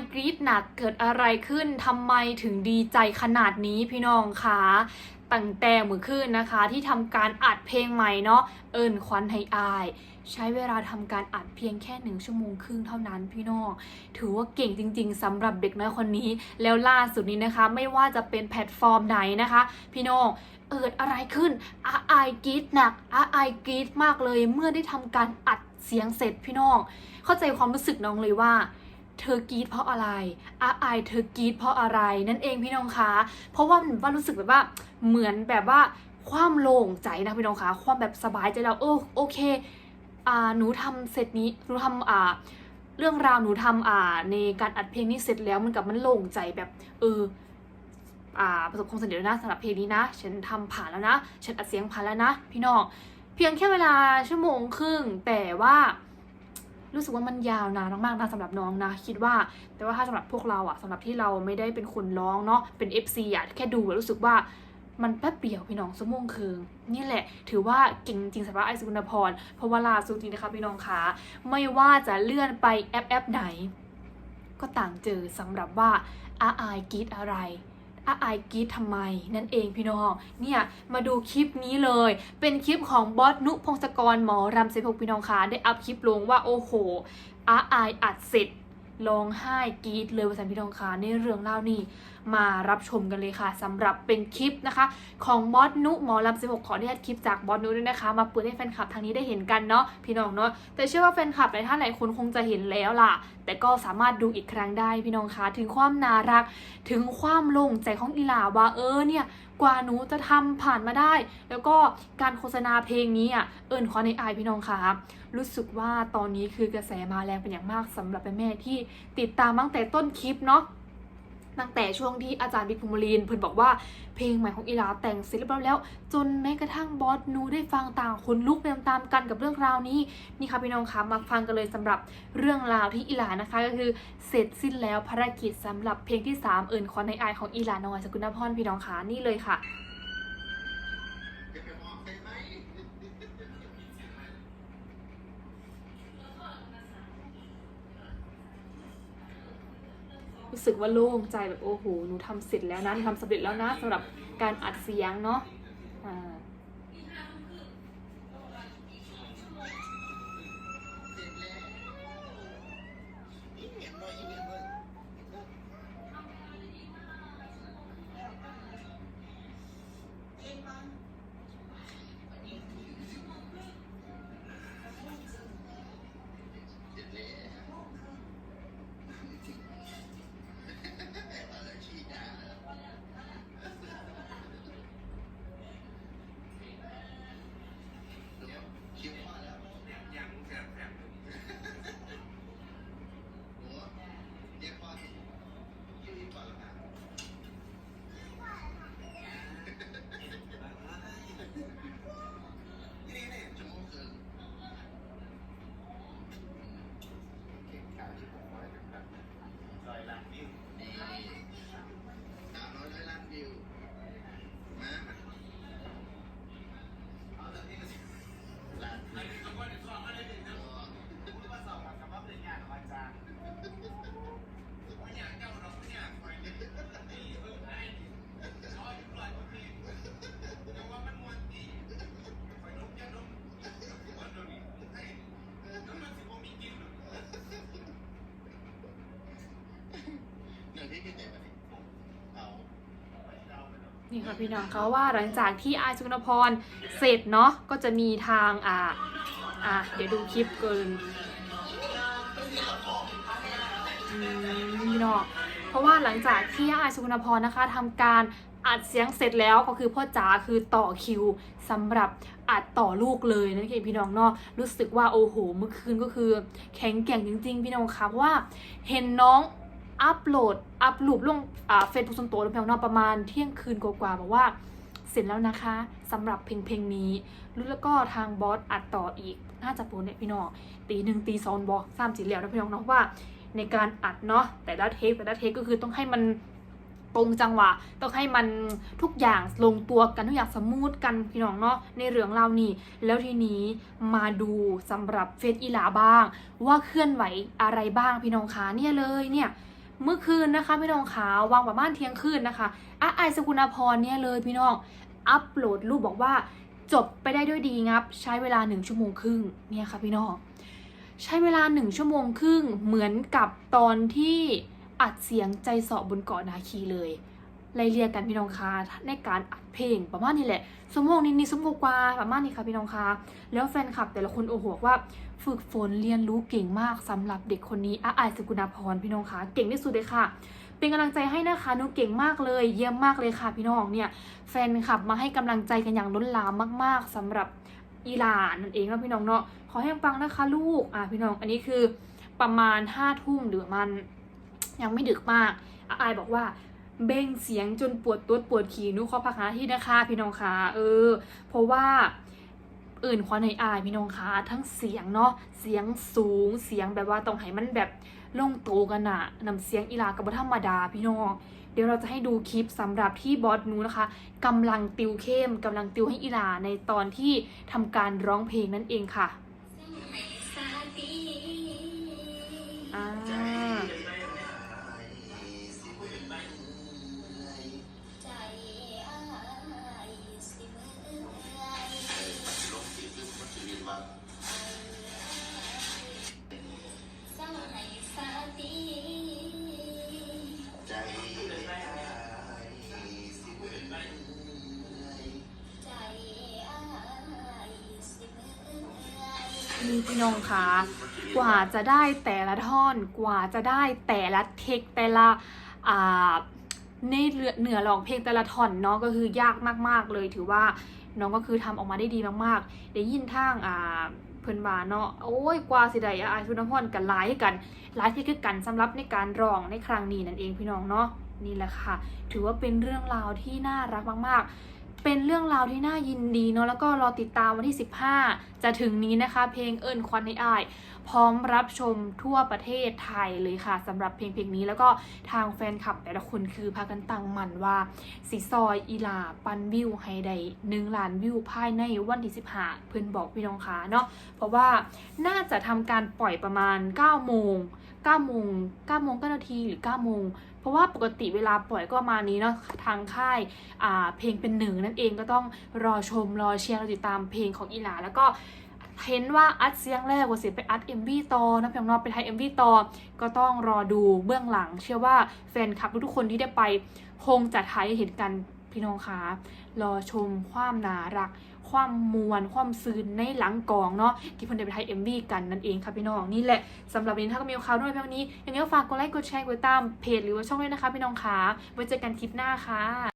ายกรีดหนักเกิดอะไรขึ้นทำไมถึงดีใจขนาดนี้พี่น้องคะตั้งแต่มือขึ้นนะคะที่ทำการอัดเพลงใหม่เนาะเอิญควันให้อาย ใช้เวลาทำการอัดเพียงแค่หนึ่งชั่วโมงครึ่งเท่านั้นพี่น้องถือว่าเก่งจริง ๆสำหรับเด็กน้อยคนนี้ แล้วล่าสุดนี้นะคะ ไม่ว่าจะเป็นแพลตฟอร์มไหนนะคะ พี่น้องเอิดอะไรขึ้นอาไอกรีดหนักอาไอกรีดมากเลย เมื่อได้ทำการอัดเสียงเสร็จพี่น้องเข้าใจความรู้สึกน้องเลยว่า เธอกรีดเพราะอะไรอาไอเธอกรีดเพราะอะไรนั่นเองพี่น้องคะเพราะว่ามือนว่ารู้สึกแบบว่าเหมือนแบบว่าความโล่งใจนะพี่น้องคะความแบบสบายใจแล้วเออโอเคอ่าหนูทำเสร็จนี้หนูทำอ่าเรื่องราวหนูทำอ่าในการอัดเพลงนี้เสร็จแล้วมันกับมันโล่งใจแบบเอออ่าประสบความสำเร็จแล้วนะสำหรับเพลงนี้นะ ฉันทำผ่านแล้วนะ ฉันอัดเสียงผ่านแล้วนะ พี่น้องเพียงแค่เวลาชั่วโมงครึ่งแต่ว่า รู้สึกว่ามันยาวนานมากๆนะสำหรับน้องนะ คิดว่า แต่ว่าถ้าสำหรับพวกเราอะสำหรับที่เราไม่ได้เป็นคนร้องเนาะเป็น FC อะแค่ดูรู้สึกว่ามันแป๊บเดียวพี่น้องชั่วโมงครึ่งนี่แหละ ถือว่าเก่งจริงสำหรับไอซ์สุกุณพรเพราะว่าล่าสุดนี้นะคะพี่น้องคะไม่ว่าจะเลื่อนไปแอปแอปไหน ก็ต่างเจอสำหรับว่าอาอายกีดอะไร อาอกีดทำไม นั่นเองพี่น้องเนี่ยมาดูคลิปนี้เลย เป็นคลิปของบอสนุพงศกรหมอรำเซพกพี่น้องคะได้อัพคลิปลงว่าโอ้โหอาออัดเสร็จ ร้องไห้กรีดเลยว่าสันพี่น้องคะในเรื่องเล่านี่มารับชมกันเลยค่ะสำหรับเป็นคลิปนะคะ ของบอสนุหมอลำ16 ขออนุญาตคลิปจากบอสนุด้วยนะคะ มาเปิดให้แฟนคลับทางนี้ได้เห็นกันเนาะพี่น้องเนาะแต่เชื่อว่าแฟนคลับหลายท่านหลายคนคงจะเห็นแล้วล่ะ แต่ก็สามารถดูอีกครั้งได้พี่น้องคะถึงความน่ารัก ถึงความลงใจของอีหลาว่าเออเนี่ย กว่าหนูจะทำผ่านมาได้ แล้วก็การโฆษณาเพลงนี้อะเอิญขอในอายพี่น้องคะรู้สึกว่าตอนนี้คือกระแสมาแรงเป็นอย่างมากสำหรับแม่ที่ติดตามตั้งแต่ต้นคลิปเนาะ ตั้งแต่ช่วงที่อาจารย์บิ๊กภูมิลีนเพิ่นบอกว่าเพลงใหม่ของอีลาแต่งเสร็จเรียบร้อยแล้ว จนแม้กระทั่งบอสนูได้ฟังต่างคนลุกไปตามๆกันกับเรื่องราวนี้นี่ค่ะพี่น้องคะมาฟังกันเลยสำหรับเรื่องราวที่อีลานะคะ ก็คือเสร็จสิ้นแล้วภารกิจสำหรับเพลงที่ 3 เอิญคอนในอายของอีลานอยสกุลนพรพี่น้องคะนี่เลยค่ะ จะไปบอกใครไหม รู้สึกว่าโล่งใจแบบโอ้โหหนูทำเสร็จแล้วนะหนูทำสำเร็จแล้วนะสำหรับการอัดเสียงเนาะ นี่ค่ะพี่น้องเขาว่าหลังจากที่อายสุนพรเสร็จเนาะก็จะมีทางอ่าอ่าเดี๋ยวดูคลิปเกินอืมพี่น้องเพราะว่าหลังจากที่อายสุนพรนะคะทำการอัดเสียงเสร็จแล้วก็คือพ่อจ๋าคือต่อคิวสำหรับอัดต่อลูกเลยนั่นเองพี่น้องเนาะรู้สึกว่าโอ้โห เมื่อคืนก็คือ แข็งแกร่งจริง ๆ พี่น้องคะเพราะว่าเห็นน้อง อัปโหลด อัปรูปลงเฟซบุ๊กส่วนตัวล้วเพียงนอกประมาณเที่ยงคืนกว่าๆบอกว่าเสร็จแล้วนะคะสำหรับเพลงเพลงนี้แล้วก็ทางบอสอัดต่ออีก น่าจะโปรเนี่ยพี่น้องตีหนึ่งตีสองบอกสามจีแล้วนะพี่น้องเนาะว่า ในการอัดเนาะแต่ละเทคแต่ละเทคก็คือต้องให้มันตรงจังหวะต้องให้มันทุกอย่างลงตัวกันทุกอย่างสมูทกันพี่น้องเนาะในเรื่องเราวนี่แล้วทีนี้มาดูสำหรับเฟซอีหลาบ้าง ว่าเคลื่อนไหวอะไรบ้างพี่น้องคะเนี่ยเลยเนี่ย เมื่อคืนนะคะพี่น้องขาวางประมาณเที่ยงคืนนะคะอาไอายสกุณาพรเนี่ยเลยพี่น้องอัปโหลดรูปบอกว่า จบไปได้ด้วยดีงับ ใช้เวลาหนึ่งชั่วโมงครึ่งเนี่ยค่ะพี่น้องใช้เวลาหนึ่งชั่วโมงครึ่งเหมือนกับตอนที่อัดเสียงใจสอบบนเกาะนาคีเลย ไล่เรียกกันพี่น้องคะในการอัดเพลงประมาณนี้แหละสมองนี้นี่สมองกว่าประมาณนี้ค่ะพี่น้องคะแล้วแฟนคลับแต่ละคนโอ้โหว่า ฝึกฝนเรียนรู้เก่งมากสำหรับเด็กคนนี้อาอายสกุณาพรพี่น้องคะเก่งที่สุดเลยค่ะ เป็นกำลังใจให้นะคะหนูเก่งมากเลย เยี่ยมมากเลยค่ะพี่น้องเนี่ยแฟนคลับมาให้กำลังใจกันอย่างล้นหลามมาก ๆสำหรับอีหลานนั่นเองแล้วพี่น้องเนาะขอให้ฟังนะคะลูกอะพี่น้องอันนี้คือประมาณห้าทุ่มหรือมันยังไม่ดึกมากอาอายบอกว่า เบ่งเสียงจนปวดตัวปวดขี่นูขอพักหาที่นะคะพี่น้องคะเออ เพราะว่าอื่นควันในอายพี่น้องคะทั้งเสียงเนาะเสียงสูงเสียงแบบว่าต้องให้มันแบบลงโตกันอะนำเสียงอีลากับธรรมดาพี่น้อง เดี๋ยวเราจะให้ดูคลิปสำหรับที่บอสนูนะคะกำลังติวเข้มกำลังติวให้อีลาในตอนที่ทำการร้องเพลงนั่นเองค่ะอ่า พี่น้องคะกว่าจะได้แต่ละท่อน กว่าจะได้แต่ละเทคแต่ละอ่าในเรือหนือร้องเพลงแต่ละท่อนเนาะก็คือยากมากๆเลยถือว่าน้องก็คือทำออกมาได้ดีมากๆได้ยินทางอ่าเพิ่นว่าเนาะโอ้ยกว่าสิได้อาชุนพรกันหลายกันหลายที่คือกันสำหรับในการร้องในครั้งนี้นั่นเองพี่น้องเนาะนี่แหละค่ะ ถือว่าเป็นเรื่องราวที่น่ารักมากๆ เป็นเรื่องราวที่น่ายินดีเนาะแล้วก็รอติดตามวันที่ 15 จะถึงนี้นะคะ เพลงเอิญควันในอาย พร้อมรับชมทั่วประเทศไทยเลยค่ะสำหรับเพลงเพลงนี้แล้วก็ทางแฟนคลับแต่ละคนคือพากันตั้งมันว่าสีซอยอีลาปันวิวให้ได้หนึ่งล้านวิวภายในวันที่ 15 เพื่อนบอกพี่น้องคะเนาะเพราะว่าน่าจะทำการปล่อยประมาณ9โมง 9โมง9โมง9นาทีหรือ9โมงเพราะว่าปกติเวลาปล่อยก็มานี้เนาะทางค่ายอ่าเพลงเป็นหนึ่งนั่นเองก็ต้องรอชมรอเชียร์รอติดตามเพลงของอีหลาแล้วก็เห็นว่าอัดเสียงแรกว่าเสียไปอัด MV ต่อนะเพียงนอกไปไทย MV ต่อก็ต้องรอดูเบื้องหลัง เชื่อว่าแฟนคลับทุกคนที่ได้ไปคงจะถ่ายเห็นกัน พี่น้องคะรอชมความน่ารัก ความมวลความซืนในหลังกองเนาะที่เพิ่นได้ไปไทย MV กันนั่นเองค่ะพี่น้องนี่แหละสำหรับวันนี้ถ้าก็มีข่าวด้วยเพียงนี้ยังไงก็ฝากกดไลค์กดแชร์กดติดตามเพจหรือว่าช่องด้วยนะคะพี่น้องคะไว้เจอกันคลิปหน้าค่ะ